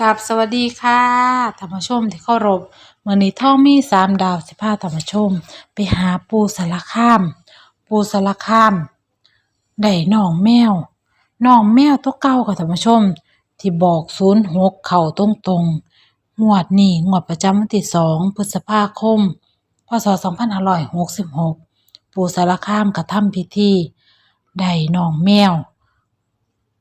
กับสวัสดีค่ะธรรมชมที่เคารพมื้อนี้ท่องมีสามดาวสิพาธรรมชม ไปหาปูสารคาม ปูสารคามได้น้องแมวน้องแมวตัวเก่าค่ะธรรมชม ที่บอกศูนย์หกเข่าตรงตรงๆงวดนี้งวดประจำวันที่สองพฤษภาคม พศสองพันห้าร้อยหกสิบหกปูสารคามกระทำพิธีได้น้องแมว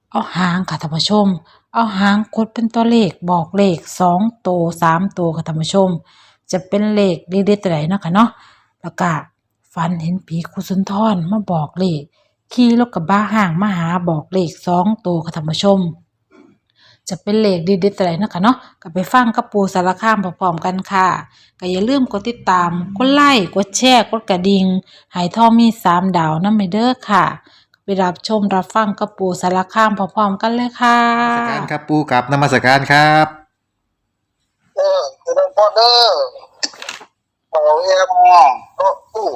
เอาหางค่ะท่านผู้ชม เอาหางกดเป็นตัวเลขบอกเลขสองตัวสามตัวค่ะท่านผู้ชม จะเป็นเลขเด็ดๆตัวไหนเนาะค่ะเนาะแล้วก็ฝันเห็นผีคุสุนทรมาบอกเลขขี่รถกระบะห่างมาหาบอกเลขสองตัวค่ะท่านผู้ชม จะเป็นเลขเด็ดๆตัวไหนเนาะค่ะเนาะก็ไปฟังกับปูสารคามพร้อมๆกันค่ะก็อย่าลืมกดติดตามกดไลค์กดแชร์กดกระดิ่งหายทอมีสามดาวนั่นไปเด้อค่ะ ไปรับชมรับฟังกับปูสารคามพร้อมๆกันเลยค่ะนมัสการครับปูกับนมัสการครับเออคือนั่นพอเด้อเอาแอมก็ตู้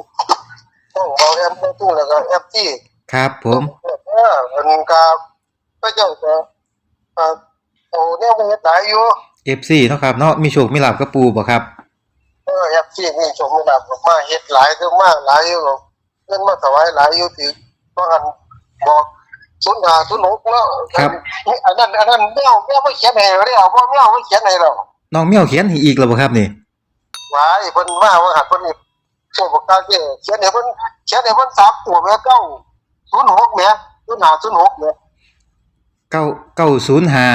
ต้องเอาแอมก็ตู้แล้วก็แอมที่ครับผมเออมันก็ก็เจ้าก็อ่าโอ้เนี่ยมันเฮ็ดหลายอยู่เอฟซีเนาะครับเนาะมีโชคมีลาบกับปูบ่ครับเออแอมที่นี่ชมระดับมาเฮ็ดหลายคือมากหลายอยู่เงินมาถวายหลายอยู่ที่ว่ากัน บอกศูนย์ห้าศูนย์หกเนาะครับ อันนั้นอันนั้นแมวแมวไม่เขียนให้เราได้เอาเพราะแมวไม่เขียนให้เราน้องเมียวเขียนให้อีกแล้วบ่ครับนี่ หวายเพิ่นมาว่าหัดเพิ่นนี่พวกปากกาเก้เขียนให้เพิ่นเขียนให้เพิ่นสามตัวแม่เก้าศูนย์หกแม่ศูนย์ห้าศูนย์หกแม่เก้าเก้าศูนย์ห้า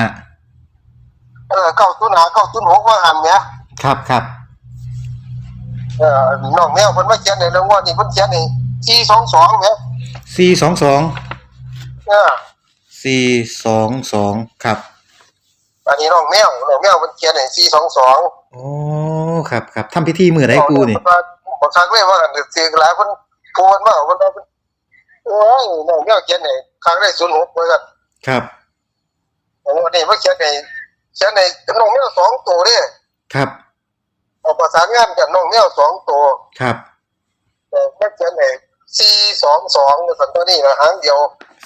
เออเก้าศูนย์ห้าเก้าศูนย์หกว่าหันแม่ครับครับเออน้องแมวเพิ่นมาเขียนให้แล้วงวดนี้เพิ่นเขียนให้สี่สองสองแม่สี่สองสอง เออสี่สองสองครับอันนี้น้องแมวน้องแมวเพิ่นเขียนให้สี่สองสองโอ้ครับครับทำพิธีมือไดปูนี่บางครั้งเลยว่ากันสิหลายคนโพนมาเพิ่นว่าเพิ่นโอ้ยน้องแมวเขียนให้ครั้งได้ศูนย์หกว่าซั่นครับวันนี้มาเขียนให้เขียนให้น้องแมวสองตัวเด้ครับเอาประสานงานกับน้องแมวสองตัวครับเออมาเขียนให้ สี่สองสองสันตัวนี้นะหางเดียว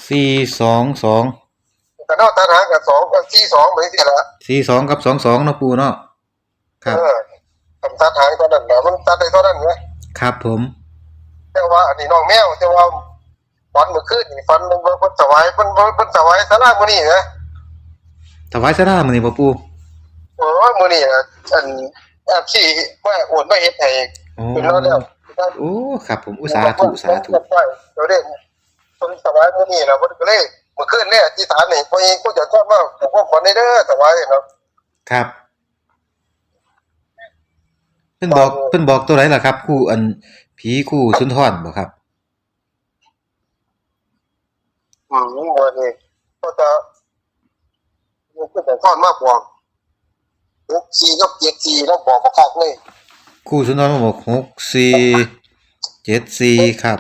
สี่สองสองแต่นอกตัดหางกับสองกับสี่สองเหมือนกันละสี่สองกับสองสองเนาะปูเนาะครับเออทำตัดหางตัวนั้นนะมันตัดได้เท่านั้นไงครับผม แต่ว่าอันนี้น้องแมวแต่ว่าฟันเมื่อคืนนี่ฟันมันมันสวายมันมันมันสวายสลากมื้อนี้นะถวายสรามือนี่บ่ปูโอ้ยมื้อนี้นะอันแอบที่ว่าโอนมาเฮ็ดให้โอ้เป็นแล้วแล้ว โอ้ครับ ผมอุตสาธุสาธุเดี๋ยวเด้คนสวายมื้อนี้นะมันก็เลยเมื่อคืนเนี่ยที่ฐานนี่พอเองก็จะทอดมาผมก็ขอในเด้อสวายเนาะครับเพิ่นบอกเพิ่นบอกตัวไหนล่ะครับคู่อันผีคู่สุนทรบ่ครับอืมวันนี้ก็จะมันก็จะทอดมากกว่าหกสี่กับเจ็ดสี่แล้วบอกประคักเลย คู่สุนทรมาบอกหกสี่เจ็ดสี่ครับ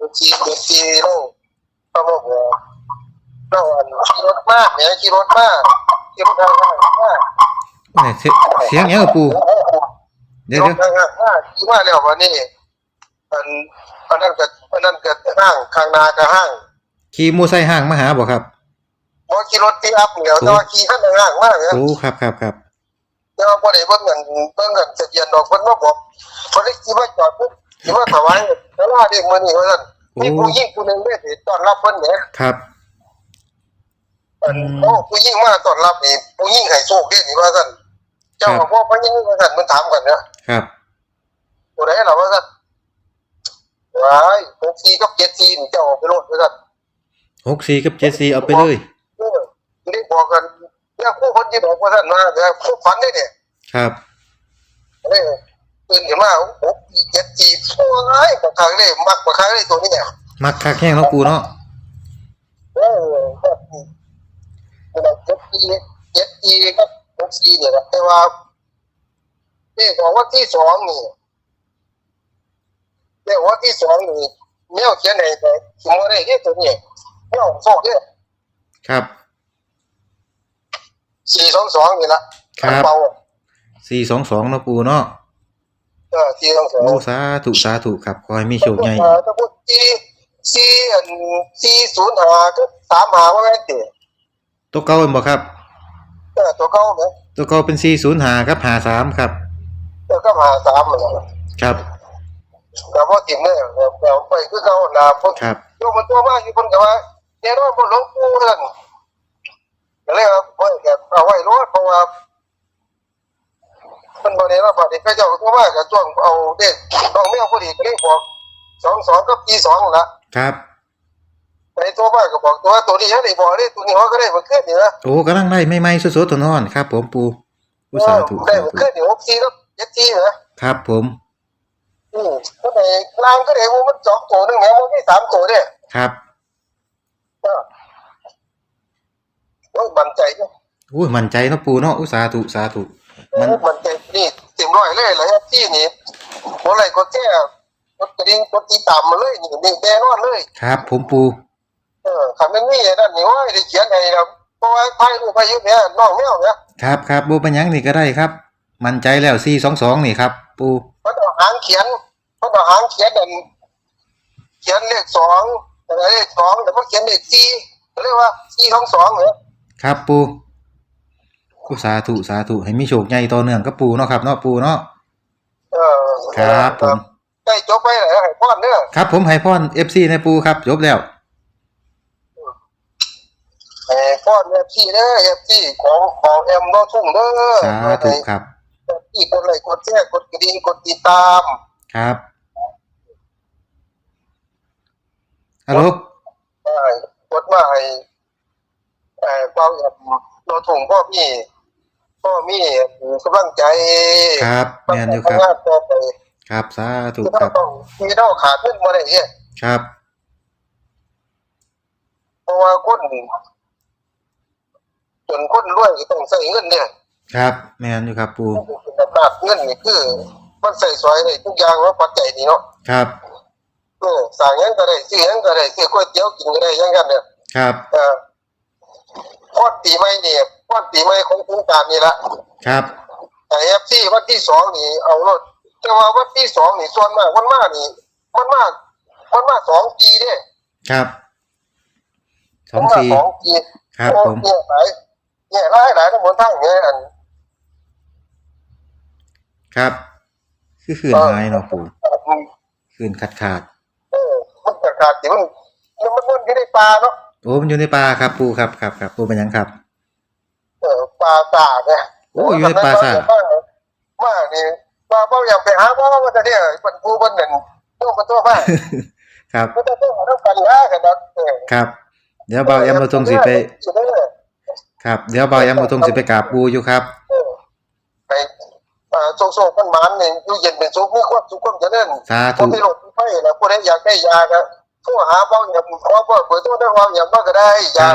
หกสี่เจ็ดสี่แล้วก็บอกว่าเราอันขี่รถมากเนี่ยขี่รถมากขี่รถทางมากเนี่ยเสียเสียงหยังกูเดี๋ยวเดี๋ยวทางมาขี่มาแล้ววันนี้อันอันนั้นก็อันนั้นก็ห้างข้างนาก็ห้างขี่มอไซค์ห้างมาหาบ่ครับพอกขี่รถที่อัพเดี๋ยวแต่ว่าขี่ข้างห้างมากเนี่ยโอ้ครับครับครับ แต่ว่าพอได้เบิ่งเงินเบิ่งเงินทะเบียนดอกเพิ่นมาบอกเพิ่นได้ขี่มาจอดปุ๊บขี่มาถวายแล้วว่าเด็กมื้อนี้ว่าซั่นมีผู้หญิงผู้หนึงได้สิต้อนรับเพิ่นเนี่ยครับอันโอ้ผู้หญิงมาต้อนรับนี่ผู้หญิงให้โชคดีนี่ว่าซั่นเจ้าของพ่อพญิงว่าซั่นมันถามกันนะครับผู้ใดล่ะว่าซั่นว้าย64กับ74นี่เจ้าเอาไปโลดว่าซั่นหกสี่กับเจ็ดสี่เอาไปเลยเออนี่บอกกัน เนี่ยผู้คนที่บอกว่าซั่นมาแต่ผู้ฝันนี่เนี่ยครับเออตื่นขึ้นมาโอ้โหเจ็ดจีโอ้ยบางครั้งเลยมักบางครั้งเลยตัวนี้เนี่ยมักคักแห้งเนาะปูเนาะเออแบบนี้แบบเจ็ดจีเจ็ดจีก็หกจีเนี่ยนะแต่ว่านี่บอกว่าที่สองนี่เนี่ยว่าที่สองนี่แมวเขียนไหนไปสมมติได้ที่ตัวนี้แมวสองเนี่ยครับ สี่สองสองนี่ละครับ เบาสี่สองสองเนาะปูเนาะเออสี่สองสองโอ้สาธุสาธุครับขอให้มีโชคใหญ่ถ้าพูดสี่สี่อันสี่ศูนย์หาก็สามหาว่าแม่นติตัวเก่าแม่นบ่ครับ เออตัวเก่าเนี่ยตัวเก่าเป็น405ครับ53ครับ เออก็มาสามเลยครับแต่พอติ่มเนี่ยเราไปคือเก่านาพนครับ โยมมันตัวมากอยู่คนกับว่าเนี่ยน้อยบนหลวงปู่นั่น ก็เลยว่าเฮ้ยแกเอาไว้รอดเพราะว่ามันบ่ได้ว่าบัดนี้ก็เจ้าตัวมากกับช่วงเอาเด็กน้องแมวพอดีก็เลยบอกสองสองกับปีสองละครับไอ้ตัวมากก็บอกตัวตัวนี้ยังได้บอกเลยตัวนี้เขาก็ได้มาขึ้นนี่นะโอ้กำลังได้ใหม่ๆสดๆตัวนอนครับ ผมปูอุสาธุได้สามาธุขึ้นนี่หกสี่แล้วเจ็ดสี่นะครับผมอืมก็ในล่างก็ได้ว่ามันสองตัวนึงไงมันมีสามตัวเนี่ยครับ โอ้ยมั่นใจจ้ะอุ้ยมั่นใจเนาะปูเนาะอุสาธุสาธุมันมันใจนี่เต็มร้อยเลยเลยที่นี่โอะไรก็แค่กดกระดิ่งกดติดตามมาเลยนี่นี่แน่นอนเลย ครับ ผมปูเออคำนั้นนี่นั่นนี่ว่าได้เขียนให้นะเพราะว่าถ่ายรูปไปอยู่เนี่ยน้องแมวเนี่ยครับครับบ่เป็นหยังนี่ก็ได้ครับ มั่นใจแล้ว422นี่ครับ ปูมันเอาหางเขียนมันเอาหางเขียนนั่นเขียนเลขสองอะไรเลขสองแต่มันเขียนเลขสี่เรียกว่าสี่สองสองเหรอ ครับปูอุสาธุสาธุให้มีโชคใหญ่ต่อเนื่องกับปูเนาะครับเนาะปูเนาะเออครับผมได้จบไปเลยให้พ่อเนี่ยครับ ผมให้พร FC ในปูครับจบแล้วให้พ่อเนี่ยพี่เด้อเอฟซีของของเอ็มโนทุ่งเด้อสาธุครับที่กดไลค์กดแชร์กดกระดิ่งกดติดตามครับฮัลโหลเอ่อกดมาให้ เอ่อเบาอย่างโนทุ่งพ่อพี่พ่อมีกำลังใจครับแม่นอยู่ครับ ทำงานต่อไปครับสาธุที่คเรารับ ต้องมีเท่าขาดเงินมาได้เนี่ยครับ เพราะว่าคนจนคนรวยก็ต้องใส่เงินเนี่ย ครับแม่นอยู่ครับปูอำนาจเงินนี่คือ มันใส่สอยได้ทุกอย่างว่าปัจจัยนี่เนาะครับ เออสั่งหยังก็ได้ซื้อหยังก็ได้ซื้อก๋วยเตี๋ยวกินก็ได้อยังกันเนี่ยครับ เออ พอดปีใหม่นี่พอดปีใหม่ของโครงการนี่ละครับแต่เอฟซีวันที่สองนี่เอารถแต่ว่าวันที่สองนี่ส่วนมากมันมากนี่มันมากมันมากสองปีเนี่ยครับสองมันมาสี่สองปีครับโอ้ผมเนี่ยหลายเนี่ยหลายหลายทั้งหมดทั้งเนี่ยอันครับคือคืนหายเนาะปูอืมคืนขาดขาดเออมันประกาศที่มันมันมันมันอยู่ในป่าเนาะ โอ้มันอยู่ในป่าครับปูครับครับครับปูเป็นหยังครับ เออป่าตาเนี่ยโอ้อยู่ในป่าซ่ามากนี่ป่าเป้าอยากไปหาพ่อว่าจะเนี่ยมันผู้คนหนึ่งตัวมันตัวบ้าครับมันจะต้องต้องปัญหากันนะเออครับ เดี๋ยวเบาแอมเราตรงสิไปครับ เดี๋ยวเบาแอมเราตรงสิไปกราบปูอยู่ครับ ไปอ่าโซกๆมันมันนี่อยู่เย็นเป็นสุขมีความสุขความเจริญสาคธุนที่หลงไฟนะผู้ใดอยากได้ยาก็ โทรหาเป้าอย่างขอเปิดเผยตัวได้ความอย่างมากก็ได้คยารับ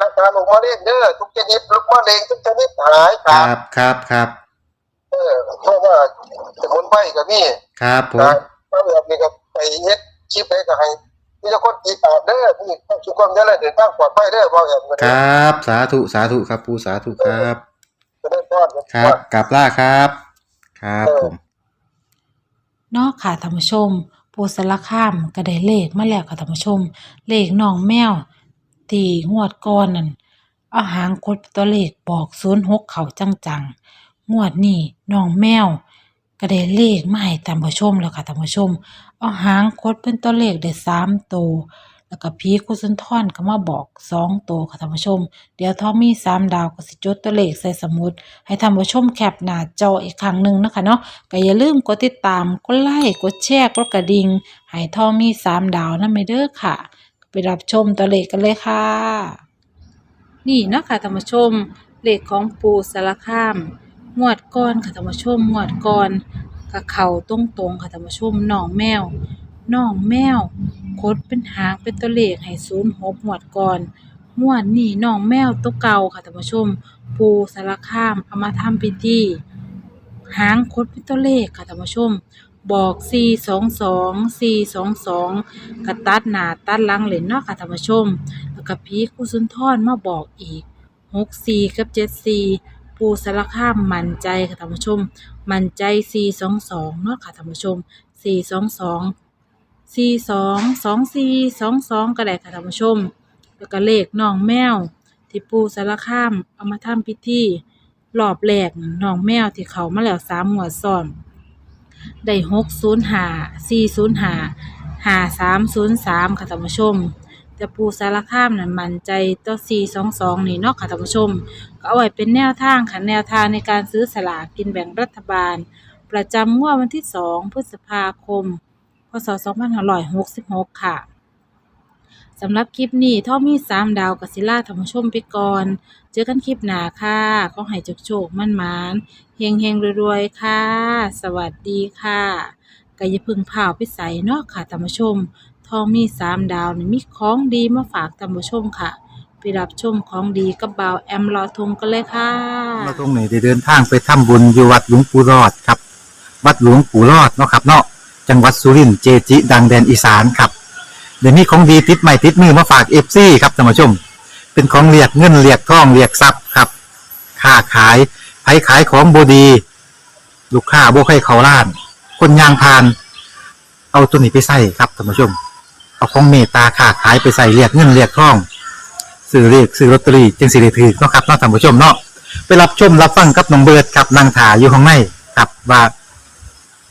รักษาโรคมะเร็งเด้อทุกชนิดโรคมะเร็งทุกชนิดหายคขารัดบครับครับเออเพราะว่าสมุนไพรก็มีครับผมนะถ้าแบบนี้ก็ไปเฮ็ดคลิปให้ก็ให้มีแต่คนติดตามเด้อมีความสุขความเจริญเดินทางปลอดภัยเด้อว่าอย่างนี้ครับ สาธุสาธุครับปูสาธุครับ จะได้พรครับกลับล่าครับ ครับผม เนอกค่ะท่านผู้ชม ปูสารคามก็ได้เลขมาแล้วค่ะท่านผู้ชม เลขน้องแมว ตีงวดก่อนนั่นเอาหางกดตัวเลขบอกศูนย์หกเขาจังๆงวดนี้น้องแมว ก็ได้เลขมาให้ท่านผู้ชมแล้วค่ะท่านผู้ชม เอาหางกดเป็นตัวเลขได้สามตัว แล้วก็พีคุสุนทรก็มาบอกสองตัวค่ะท่านผู้ชม เดี๋ยวทอมมีสามดาวก็สิจดตัวเลขใส่สมุด ให้ท่านผู้ชมแคปหน้าจออีกครั้งหนึ่งนะคะเนาะก็อย่าลืมกดติดตามกดไลค์กดแชร์กดกระดิ่งให้ทอมมีสามดาวนั่นไม่เด้อค่ะ ไปรับชมตัวเลขกันเลยค่ะ นี่เนาะคะท่านผู้ชมเลขของปูสารคามงวดก่อนค่ะท่านผู้ชมงวดก่อนกับเข่าตรงๆค่ะท่านผู้ชมน้องแมว น้องแมวคดเป็นหางเป็นตัวเลขให้ศูนย์หกงวดก่อนงวดนี้น้องแมวตัวเก่าค่ะท่านผู้ชม ปูสารคามเอามาทำพิธีหางคดเป็นตัวเลขค่ะท่านผู้ชม บอก422 422กระตัดหน้าตัดหลังเล่นเนาะค่ะท่านผู้ชม แล้วก็พีครูสุนทรมาบอกอีก64กับ74ปูสารคามมั่นใจค่ะท่านผู้ชม มั่นใจ422เนาะค่ะท่านผู้ชม422 42 24 22ก็ได้ค่ะท่านผู้ชม แล้วก็เลขน้องแมว ที่ปูสารคามเอามาทำพิธีรอบแรกน่องแมวที่เขามาแล้วสามงวดซ้อนได้หกศูนย์หาสี่ศูนย์หาหาสามศูนย์สามค่ะท่านผู้ชม แต่ปูสารคามนั่นมั่นใจต่อสี่สองสองนี่เนาะค่ะท่านผู้ชม ก็เอาไว้เป็นแนวทางค่ะแนวทางในการซื้อสลากกินแบ่งรัฐบาล ประจำงวดวันที่สองพฤษภาคม พศสองพันห้าร้อยหกสิบหกค่ะสำหรับคลิปนี้ท่อมีสามดาวกสิลาธรรมชมไปก่อน เจอกันคลิปหน้าค่ะขอให้โชคโชคมั่นมานเฮงเฮงรวยๆ ค่ะ สวัสดีค่ะก็อย่พึ่งพาไปใส่เนาะค่ะธรรมชมทองมีสามดาวนี่มีของดีมาฝากธรรมชมค่ะ ไปรับชมของดีกับบ่าวแอมรอทงกันเลยค่ะมาตรงไหนได้เดินทางไปทำบุญอยู่วัดหลวงปู่รอดครับ วัดหลวงปู่รอดเนาะครับเนาะ จังหวัดสุรินทร์เจจิ ดังแดนอีสานครับเดี๋ยวนี้ของดีติดใหม่ติดมือมาฝากเอฟซีครับท่านผู้ชม เป็นของเรียกเงินเรียกทองเรียกทรัพย์ครับค้าขายไผขายของบดี ลูกค้าบ่ใครเขาล้าน คนยางพาน เอาตัวนี้ไปใส่ครับท่านผู้ชม เอาของเมตตาค้าขายไปใส่เรียกเงินเรียกทองซื้อเรียกซื้อลอตเตอรี่จึงสิได้ถือเนาะครับเนาะท่านผู้ชมเนาะไปรับชมรับฟังกับน้องเบิร์ดครับนางถาอยู่ข้างในครับว่า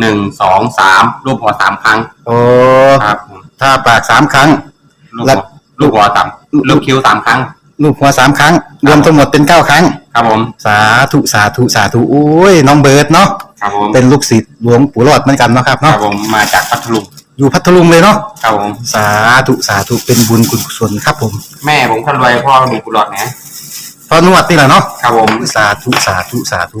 หนึ่งสองสามรูปหัวสามครั้งโอ้ครับผมถ้าปากสามครั้ง ลูกแล้หัววลูกหัวสามลูกคิ้วสามครั้ง ลูกหัวสามครั้ง รวมทั้งหมดเป็นเก้าครั้ง ครับผมสาธุสาธุสาธุโอ้ยน้องเบิร์ดเนาะครับผมเป็นลูกศิษย์หลวงปู่รอดเหมือนกันเนาะครับครัเนาะบผมมาจากพัทลุงอยู่พัทลุงเลยเนาะครับผมสาธุสาธุเป็นบุญกุศลครับผมแม่ผมคนรวยพ่อมีกุหลาบนะพอนวดนี่แหละเนาะครับผม สาธุสาธุสาธุ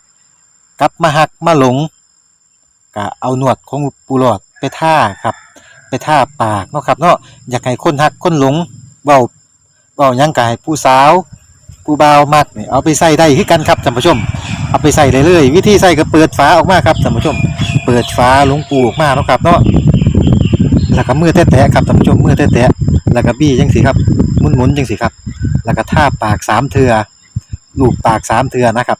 กลับมาหักมาหลงก็เอาหนวดของปูหลอดไปท่าครับ ไปท่าปากเนาะครับเนาะอยากให้คนหักคนหลงเว้าเว้ายังกายผู้สาวผู้บ่าวมักนี่เอาไปใส่ได้คือกันครับท่านผู้ชม เอาไปใส่เลยเลยวิธีใส่ก็เปิดฝาออกมาครับท่านผู้ชม เปิดฝาหลวงปูออกมาเนาะครับเนาะแล้วก็มือแตะๆครับท่านผู้ชมมือแตะๆแล้วก็บี้จังสิครับหมุนๆจังสิครับ แล้วก็ท่าปากสามเทือลูบปากสามเทือนะครับ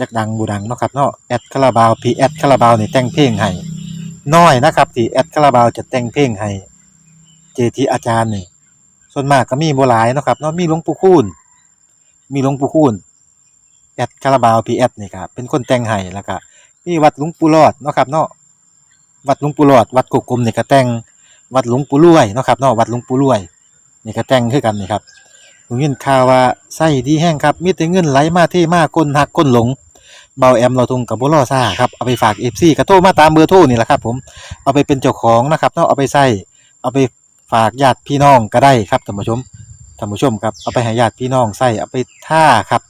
จักดังบูดังเนาะครับเนาะแอดคาราบาวพีแอดคาราบาวนี่แต่งเพลงให้น้อยนะครับที่แอดคาราบาวจะแต่งเพลงให้เจทีอาจารย์นี่ส่วนมากก็มีบ่หลายเนาะครับเนาะมีหลวงปู่คูณมีหลวงปู่คูณแอดคาราบาวพีแอดนี่ครับเป็นคนแต่งให้แล้วก็มีวัดหลวงปู่หลอดเนาะครับเนาะวัดหลวงปู่หลอด วัดกุกกลมนี่ก็แต่งวัดหลวงปู่รวยเนาะครับเนาะวัดหลวงปู่รวยนี่ก็แต่งคือกันนี่ครับผมยินข่าวว่าไส้ดีแห้งครับมีแต่เงินไหลมาเทมาก้นหักก้นหลง เบาแอมเราทุงกับบุรอซ่าครับเอาไปฝากเอฟซีกระโทรมาตามเบอร์โทรนี่แหละครับผมเอาไปเป็นเจ้าของนะครับเนาะเอาไปใส่เอาไปฝากญาติพี่น้องก็ได้ครับท่านผู้ชมท่านผู้ชมครับเอาไปให้ญาติพี่น้องใส่เอาไปท่าครับ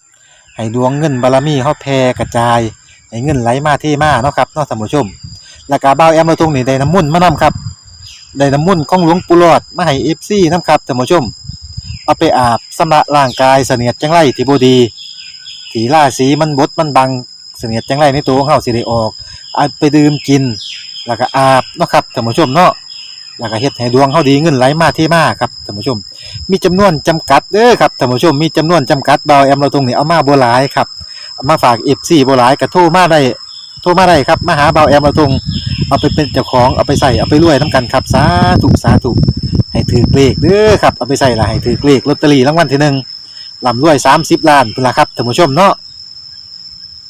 ให้ดวงเงินบารมีเฮาแผ่กระจายให้เงินไหลมาเทมาเนาะครับเนาะท่านผู้ชมแล้วก็บ่าวแอมเราตรงนี้ได้น้ำมุ่นมานํครับได้น้ำมุ่นของหลวงปู่หลอดมาให้ FC นํครับท่านผู้ชม เอาไปอาบสำระร่างกายเสนียดจังไรที่บดีที่ราศีมันบดมันบัง เสนียดจังไรในตัวของเฮาสิได้ออกเอาไปดื่มกิน แล้วก็อาบเนาะครับท่านผู้ชมเนาะแล้วก็เฮ็ดให้ดวงเฮาดีเงินไหลมาเทมาครับท่านผู้ชม มีจำนวนจำกัดเด้อครับท่านผู้ชมมีจำนวนจำกัดบาแอมเราตรงนี้เอามาบ่หลายครับเอามาฝาก FC บ่หลายก็โทรมาได้โทรมาได้ครับมาหาเบาแอมเราตรงเอาไปเป็นเจ้าของเอาไปใส่เอาไปรวยน้ำกันครับสาธุสาธุให้ถือเลขเด้อครับเอาไปใส่ละให้ถือเลขลอตเตอรี่รางวัลที่หนึ่งลำรวยสามสิบล้านเป็นละครับท่านผู้ชมเนาะ